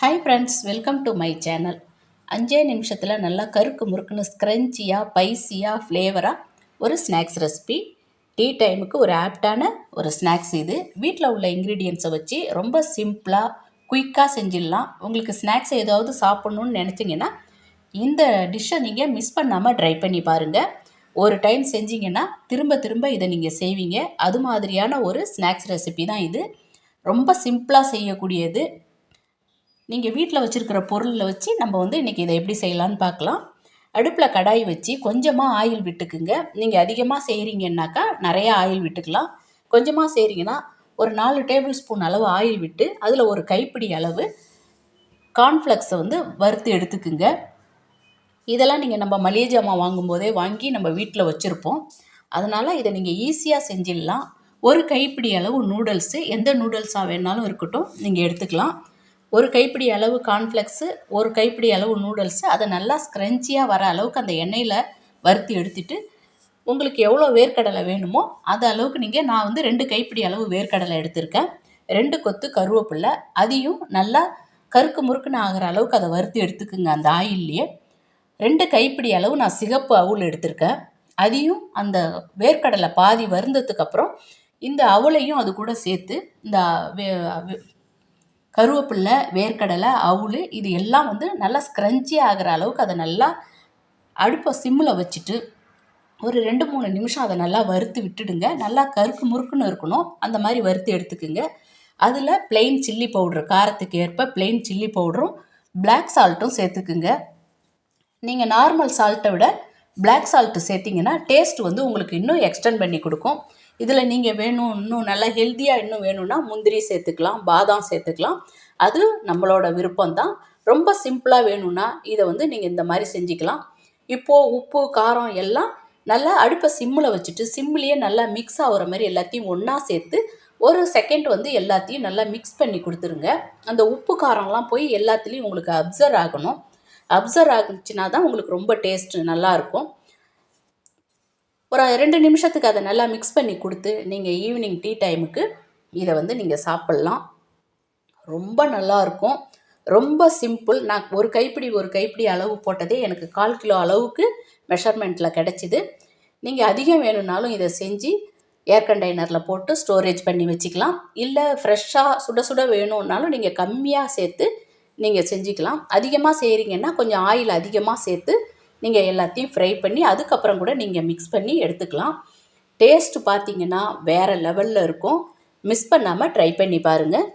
Hi friends welcome to my channel அஞ்சே நிமிஷத்தில் நல்லா கருக்கு முறுக்குன்னு ஸ்க்ரன்ச்சியாக பைசியாக ஃப்ளேவராக ஒரு ஸ்நாக்ஸ் ரெசிபி டீ டைமுக்கு ஒரு ஆப்டான ஒரு ஸ்நாக்ஸ் இது. வீட்டில் உள்ள இன்க்ரீடியன்ஸை வச்சு ரொம்ப சிம்பிளாக குயிக்காக செஞ்சிடலாம். உங்களுக்கு ஸ்நாக்ஸ் ஏதாவது சாப்பிட்ணுன்னு நினச்சிங்கன்னா இந்த டிஷ்ஷை நீங்கள் மிஸ் பண்ணாமல் ட்ரை பண்ணி பாருங்கள் ஒரு டைம் செஞ்சீங்கன்னா திரும்ப திரும்ப இதை நீங்கள் செய்வீங்க. அது மாதிரியான ஒரு ஸ்நாக்ஸ் ரெசிபி தான் இது. ரொம்ப சிம்பிளாக செய்யக்கூடியது. நீங்கள் வீட்டில் வச்சுருக்கிற பொருளில் வச்சு நம்ம வந்து இன்றைக்கி இதை எப்படி செய்யலான்னு பார்க்கலாம். அடுப்பில் கடாய் வச்சு கொஞ்சமாக ஆயில் விட்டுக்குங்க. நீங்கள் அதிகமாக செய்கிறீங்கன்னாக்கா நிறையா ஆயில் விட்டுக்கலாம். கொஞ்சமாக செய்கிறீங்கன்னா ஒரு நாலு டேபிள் ஸ்பூன் அளவு ஆயில் விட்டு அதில் ஒரு கைப்பிடி அளவு கார்ன்ஃப்ளெக்ஸை வந்து வறுத்து எடுத்துக்குங்க. இதெல்லாம் நீங்கள் நம்ம மளிகை ஜாமான் வாங்கும்போதே வாங்கி நம்ம வீட்டில் வச்சுருப்போம். அதனால் இதை நீங்கள் ஈஸியாக செஞ்சிடலாம். ஒரு கைப்பிடி அளவு நூடுல்ஸு. எந்த நூடுல்ஸாக வேணாலும் இருக்கட்டும் நீங்கள் எடுத்துக்கலாம். ஒரு கைப்பிடி அளவு கார்ன்ஃப்ளெக்ஸு ஒரு கைப்பிடி அளவு நூடுல்ஸு அதை நல்லா ஸ்க்ரன்ச்சியாக வர அளவுக்கு அந்த எண்ணெயில் வறுத்து எடுத்துட்டு உங்களுக்கு எவ்வளோ வேர்க்கடலை வேணுமோ அது அளவுக்கு நீங்கள் நான் வந்து ரெண்டு கைப்பிடி அளவு வேர்க்கடலை எடுத்திருக்கேன். ரெண்டு கொத்து கருவேப்பில்லை அதையும் நல்லா கருக்கு முறுக்குன்னு ஆகிற அளவுக்கு அதை வறுத்து எடுத்துக்குங்க அந்த ஆயில்லையே. ரெண்டு கைப்பிடி அளவு நான் சிகப்பு அவுள் எடுத்திருக்கேன். அதையும் அந்த வேர்க்கடலை பாதி வருந்ததுக்கப்புறம் இந்த அவளையும் அது கூட சேர்த்து இந்த வே- கருவேப்பில்லை வேர்க்கடலை அவுள் இது எல்லாம் வந்து நல்லா ஸ்க்ரன்ச்சி ஆகிற அளவுக்கு அதை நல்லா அடுப்பை சிம்மில் வச்சுட்டு ஒரு ரெண்டு மூணு நிமிஷம் அதை நல்லா வறுத்து விட்டுடுங்க. நல்லா கருக்கு முறுக்குன்னு இருக்கணும். அந்த மாதிரி வறுத்து எடுத்துக்குங்க. அதில் பிளெயின் சில்லி பவுட்ரு காரத்துக்கு ஏற்ப பிளெயின் சில்லி பவுடரும் பிளாக் சால்ட்டும் சேர்த்துக்குங்க. நீங்கள் நார்மல் சால்ட்டை விட பிளாக் சால்ட்டு சேர்த்திங்கன்னா டேஸ்ட் வந்து உங்களுக்கு இன்னும் எக்ஸ்டெண்ட் பண்ணி கொடுக்கும். இதில் நீங்கள் வேணும் இன்னும் நல்லா ஹெல்த்தியாக இன்னும் வேணும்னா முந்திரி சேர்த்துக்கலாம் பாதாம் சேர்த்துக்கலாம். அது நம்மளோட விருப்பம்தான். ரொம்ப சிம்பிளாக வேணும்னா இதை வந்து நீங்கள் இந்த மாதிரி செஞ்சுக்கலாம். இப்போது உப்பு காரம் எல்லாம் நல்லா அடுப்பை சிம்மில் வச்சுட்டு சிம்மிலேயே நல்லா மிக்ஸ் ஆகிற மாதிரி எல்லாத்தையும் ஒன்றா சேர்த்து ஒரு செகண்ட் வந்து எல்லாத்தையும் நல்லா மிக்ஸ் பண்ணி கொடுத்துருங்க. அந்த உப்பு காரம்லாம் போய் எல்லாத்துலேயும் உங்களுக்கு அப்சர்வ் ஆகணும். அப்சர்வ் ஆகுச்சுன்னா தான் உங்களுக்கு ரொம்ப டேஸ்ட்டு நல்லாயிருக்கும் ஒரு ரெண்டு நிமிஷத்துக்கு அதை நல்லா மிக்ஸ் பண்ணி கொடுத்து நீங்கள் ஈவினிங் டீ டைமுக்கு இதை வந்து நீங்கள் சாப்பிட்லாம். ரொம்ப நல்லாயிருக்கும் ரொம்ப சிம்பிள் நான் ஒரு கைப்பிடி ஒரு கைப்பிடி அளவு போட்டதே எனக்கு கால் கிலோ அளவுக்கு மெஷர்மெண்ட்டில் கிடச்சிது. நீங்கள் அதிகம் வேணும்னாலும் இதை செஞ்சு ஏர் கண்டெய்னரில் போட்டு ஸ்டோரேஜ் பண்ணி வச்சுக்கலாம். இல்லை ஃப்ரெஷ்ஷாக சுட சுட வேணும்னாலும் நீங்கள் கம்மியாக சேர்த்து நீங்கள் செஞ்சுக்கலாம். அதிகமாக செய்கிறீங்கன்னா கொஞ்சம் ஆயில் அதிகமாக சேர்த்து நீங்கள் எல்லாத்தையும் ஃப்ரை பண்ணி அதுக்கப்புறம் கூட நீங்கள் மிக்ஸ் பண்ணி எடுத்துக்கலாம். டேஸ்ட்டு பார்த்தீங்கன்னா வேறு லெவலில் இருக்கும். மிஸ் பண்ணாமல் ட்ரை பண்ணி பாருங்கள்